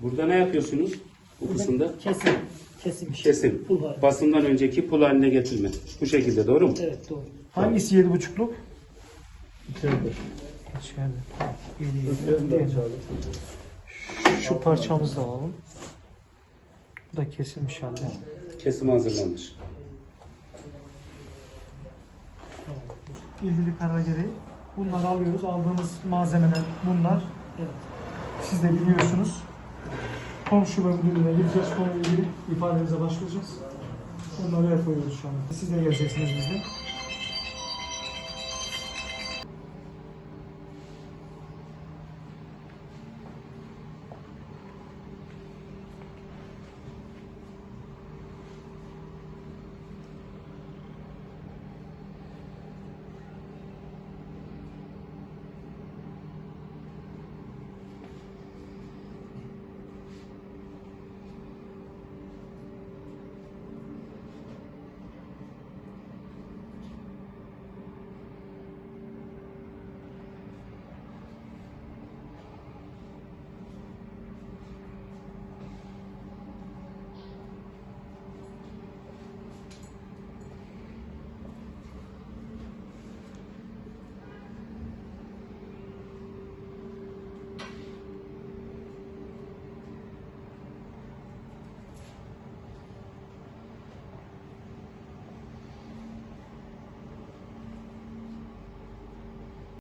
Burada ne yapıyorsunuz? Bu kısımda Kesim. Kesim. işi. kesim. Pul var. Basından önceki pul haline getirme. Bu şekilde doğru mu? Evet doğru. Hangisi yedi buçukluk? İçeride. İçeride. Yedi, yedi. Şu parçamızı da alalım. Bu da kesilmiş halde. Kesim hazırlanmış. İlgili karar gereği bunları alıyoruz. Aldığımız malzemeler bunlar. Evet. Siz de biliyorsunuz. Komşu ve müdürlüğüne gideceğiz. Konuyla ilgili ifademize başvuracağız. Bunları el koyuyoruz şu anda. Siz de geleceksiniz bizde.